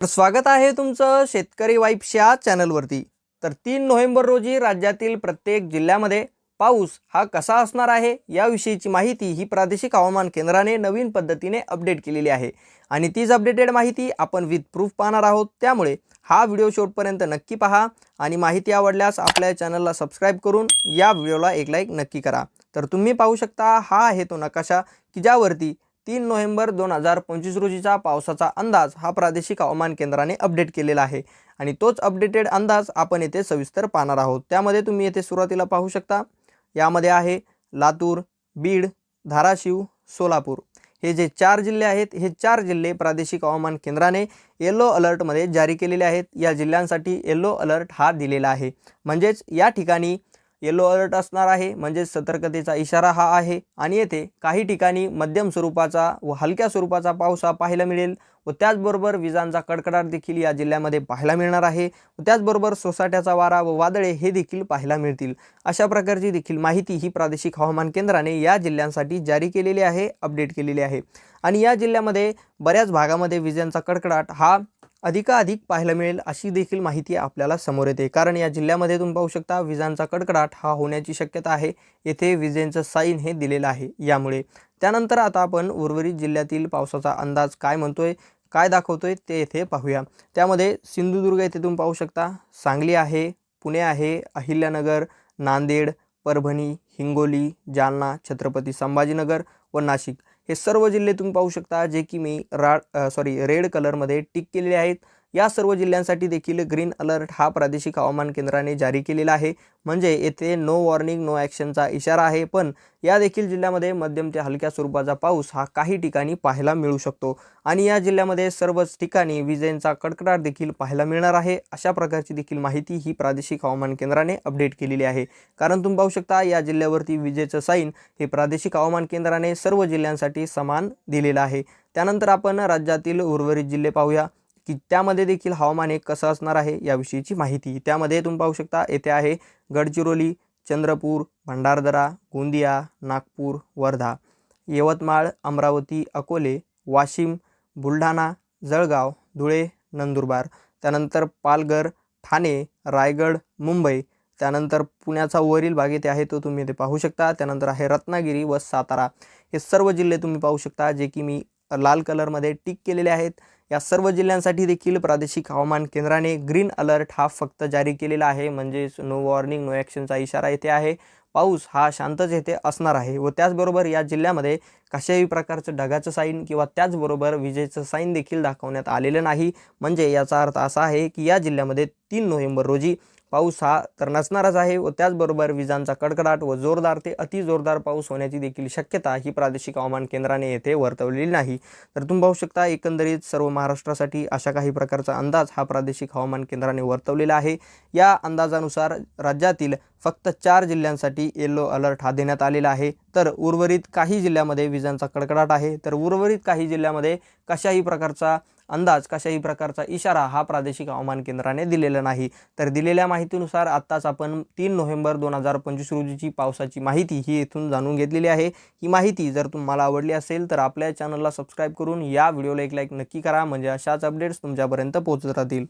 तर स्वागत आहे तुमचं शेतकरी वाईप्सच्या चॅनलवरती. तर तीन नोव्हेंबर रोजी राज्यातील प्रत्येक जिल्ह्यामध्ये पाऊस हा कसा असणार आहे याविषयीची माहिती ही प्रादेशिक हवामान केंद्राने नवीन पद्धतीने अपडेट केलेली आहे. आणि तीच अपडेटेड माहिती आपण विथ प्रूफ पाहणार आहोत. त्यामुळे हा व्हिडिओ शेवटपर्यंत नक्की पहा आणि माहिती आवडल्यास आपल्या चॅनलला सबस्क्राईब करून या व्हिडिओला एक लाईक नक्की करा. तर तुम्ही पाहू शकता हा आहे तो नकाशा की ज्यावरती तीन नोव्हेंबर दोन हजार पंचवीस रोजीचा पावसाचा अंदाज हा प्रादेशिक हवामान केंद्राने अपडेट केलेला आहे. आणि तोच अपडेटेड अंदाज आपण येथे सविस्तर पाहणार आहोत. त्यामध्ये तुम्ही येथे सुरुवातीला पाहू शकता. यामध्ये आहे लातूर बीड धाराशिव सोलापूर. हे जे चार जिल्हे आहेत हे चार जिल्हे प्रादेशिक हवामान केंद्राने येलो अलर्टमध्ये जारी केलेले आहेत. या जिल्ह्यांसाठी येलो अलर्ट हा दिलेला आहे. म्हणजेच या ठिकाणी येलो अलर्ट असणार आहे. म्हणजेच सतर्कतेचा इशारा हा आहे. आणि येथे काही ठिकाणी मध्यम स्वरूपाचा व हलक्या स्वरूपाचा पाऊस हा पाहायला मिळेल व त्याचबरोबर विजांचा कडकडाट देखील या जिल्ह्यामध्ये पाहायला मिळणार आहे व त्याचबरोबर सोसाट्याचा वारा व वादळे हे देखील पाहायला मिळतील. अशा प्रकारची देखील माहिती ही प्रादेशिक हवामान केंद्राने या जिल्ह्यांसाठी जारी केलेली आहे अपडेट केलेली आहे. आणि या जिल्ह्यामध्ये बऱ्याच भागामध्ये विजांचा कडकडाट हा अधिकाधिक पाहायला मिळेल अशी देखील माहिती आपल्याला समोर येते. कारण या जिल्ह्यामध्ये तुम्ही पाहू शकता विजांचा कडकडाट हा होण्याची शक्यता आहे. येथे विजेंचं साईन हे दिलेलं आहे. यामुळे त्यानंतर आता आपण उर्वरित जिल्ह्यातील पावसाचा अंदाज काय म्हणतोय काय दाखवतोय ते येथे पाहूया. त्यामध्ये सिंधुदुर्ग येथे तुम्ही पाहू शकता सांगली आहे पुणे आहे अहिल्यानगर नांदेड परभणी हिंगोली जालना छत्रपती संभाजीनगर व नाशिक. हे सर्व जिल्हे तुम्ही पाहू शकता जे की मी रा सॉरी रेड कलरमध्ये टिक केलेले आहेत. या सर्व जिल्ह्यांसाठी देखील ग्रीन अलर्ट हा प्रादेशिक हवामान केंद्राने जारी केलेला आहे. म्हणजे येथे नो वॉर्निंग नो ॲक्शनचा इशारा आहे. पण या देखील जिल्ह्यामध्ये मध्यम ते हलक्या स्वरूपाचा पाऊस हा काही ठिकाणी पाहायला मिळू शकतो. आणि या जिल्ह्यामध्ये सर्वच ठिकाणी विजेंचा कडकडाट देखील पाहायला मिळणार आहे. अशा प्रकारची देखील माहिती ही प्रादेशिक हवामान केंद्राने अपडेट केलेली आहे. कारण तुम्ही पाहू शकता या जिल्ह्यावरती विजेचं साईन हे प्रादेशिक हवामान केंद्राने सर्व जिल्ह्यांसाठी समान दिलेलं आहे. त्यानंतर आपण राज्यातील उर्वरित जिल्हे पाहूया. की त्यामध्ये देखील हवामान एक कसं असणार आहे याविषयीची माहिती. त्यामध्ये तुम्ही पाहू शकता येथे आहे गडचिरोली चंद्रपूर भंडारदरा गोंदिया नागपूर वर्धा यवतमाळ अमरावती अकोले वाशिम बुलढाणा जळगाव धुळे नंदुरबार त्यानंतर पालघर ठाणे रायगड मुंबई त्यानंतर पुण्याचा वरील भाग येथे आहे तो तुम्ही इथे पाहू शकता त्यानंतर आहे रत्नागिरी व सातारा. हे सर्व जिल्हे तुम्ही पाहू शकता जे की मी लाल कलरमध्ये टिक केलेले आहेत. या सर्व जिल्ह्यांसाठी देखील प्रादेशिक हवामान केंद्राने ग्रीन अलर्ट हा फक्त जारी केलेला आहे. म्हणजेच नो वॉर्निंग नो ॲक्शनचा इशारा येथे आहे. पाऊस हा शांतच येथे असणार आहे व त्याचबरोबर या जिल्ह्यामध्ये कशाही प्रकारचं ढगाचं साईन किंवा त्याचबरोबर विजेचं साईन देखील दाखवण्यात आलेलं नाही. म्हणजे याचा अर्थ असा आहे की या जिल्ह्यामध्ये तीन नोव्हेंबर रोजी पाऊस हा तर नसणारच आहे व त्याचबरोबर विजांचा कडकडाट व जोरदार ते अति जोरदार पाऊस होण्याची देखील शक्यता ही प्रादेशिक हवामान केंद्राने येथे वर्तवलेली नाही. तर तुम्ही पाहू शकता एकंदरीत सर्व महाराष्ट्रासाठी अशा काही प्रकारचा अंदाज हा प्रादेशिक हवामान केंद्राने वर्तवलेला आहे. या अंदाजानुसार राज्यातील फक्त चार जिल्ह्यांसाठी येलो अलर्ट हा देण्यात आलेला आहे. तर उर्वरित काही जिल्ह्यामध्ये विजांचा कडकडाट आहे. तर उर्वरित काही जिल्ह्यामध्ये कशाही प्रकारचा अंदाज कशाही प्रकारचा इशारा हा प्रादेशिक हवामान केंद्राने दिलेला नाही. तर दिलेल्या माहितीनुसार आत्ताच आपण तीन नोव्हेंबर दोन हजार पंचवीस रोजीची पावसाची माहिती ही येथून जाणून घेतलेली आहे. ही माहिती जर तुम्हाला आवडली असेल तर आपल्या चॅनलला सबस्क्राईब करून या व्हिडिओला एक लाईक नक्की करा. म्हणजे अशाच अपडेट्स तुमच्यापर्यंत पोहोचत राहतील.